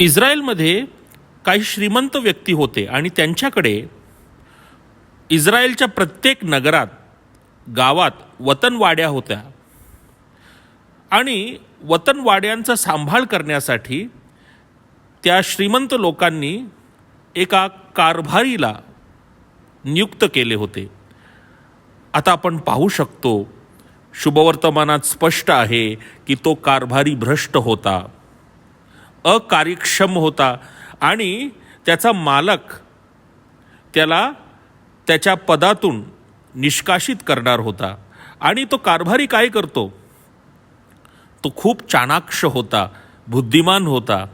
इस्रायलमध्ये काही श्रीमंत व्यक्ती होते आणि त्यांच्याकडे इस्रायलच्या प्रत्येक नगरात गावात वतनवाड्या होत्या. आणि वतनवाड्यांचा सांभाळ करण्यासाठी त्या श्रीमंत लोकांनी एका कारभारीला नियुक्त केले होते. आता आपण पाहू शकतो शुभवर्तमानात स्पष्ट आहे की तो कारभारी भ्रष्ट होता. अकार्यक्षम होता. आणि त्याचा मालक त्याला त्याच्या पदातून निष्कासित करणार होता. आणि तो कारभारी काय करतो? तो खूप चाणाक्ष होता बुद्धिमान होता.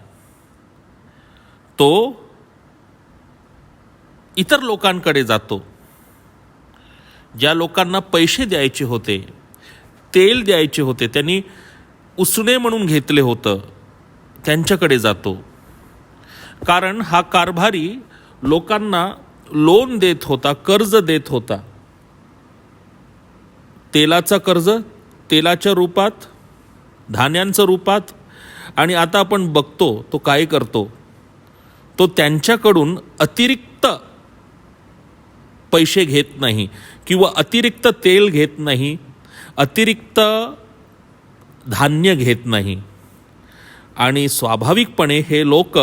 तो इतर लोकांकडे जातो. ज्या लोकांना पैसे द्यायचे होते तेल द्यायचे होते त्यांनी उसणे म्हणून घेतले होतं. त्यांच्याकडे जातो. कारण हा कारभारी लोकांना लोन देत होता कर्ज देत होता. तेलाचा कर्ज तेलाच्या रूपात धान्यांच्या रूपात आणि आता आपण बघतो तो काय करतो? तो त्यांच्याकडून अतिरिक्त पैसे घेत नाही किंवा अतिरिक्त तेल घेत नाही अतिरिक्त धान्य घेत नाही. आणि स्वाभाविकपणे हे लोक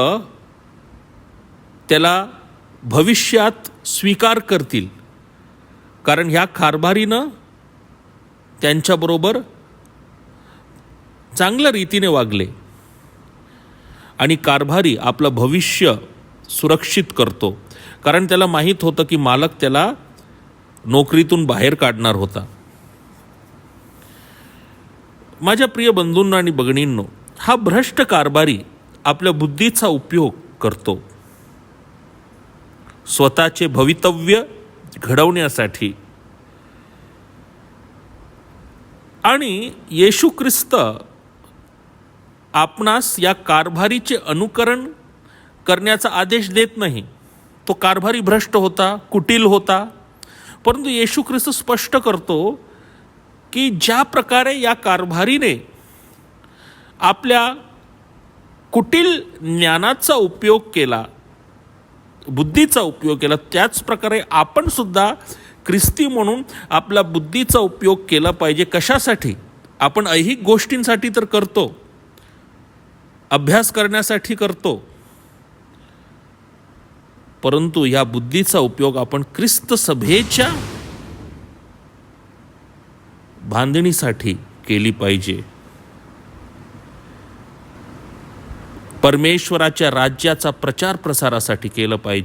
त्याला भविष्यात स्वीकार करतील. कारण ह्या कारभारीनं त्यांच्याबरोबर चांगल्या रीतीने वागले. आणि कारभारी आपलं भविष्य सुरक्षित करतो. कारण त्याला माहीत होतं की मालक त्याला नोकरीतून बाहेर काढणार होता. माझ्या प्रिय बंधूंना आणि भगिनींनो हा भ्रष्ट कारभारी आपल्या बुद्धीचा उपयोग करतो. स्वतःचे भवितव्य घडवण्यासाठी. आणि येशू ख्रिस्त आपणास या कारभारीचे अनुकरण करण्याचा आदेश देत नाही. तो कारभारी भ्रष्ट होता कुटील होता. परंतु येशू ख्रिस्त स्पष्ट करतो की ज्या प्रकारे या कारभारीने आपल्या कुटील ज्ञानाचा उपयोग केला बुद्धीचा उपयोग केला त्याच प्रकारे आपण सुद्धा ख्रिस्ती म्हणून आपला बुद्धीचा उपयोग केला पाहिजे. कशासाठी? आपण ऐहिक गोष्टींसाठी तर करतो. अभ्यास करण्यासाठी करतो. परंतु या बुद्धीचा उपयोग आपण ख्रिस्त सभेच्या बांधणीसाठी केली पाहिजे. परमेश्वराच्या राज्याचा प्रचार प्रसारासाठी केलं पाहिजे.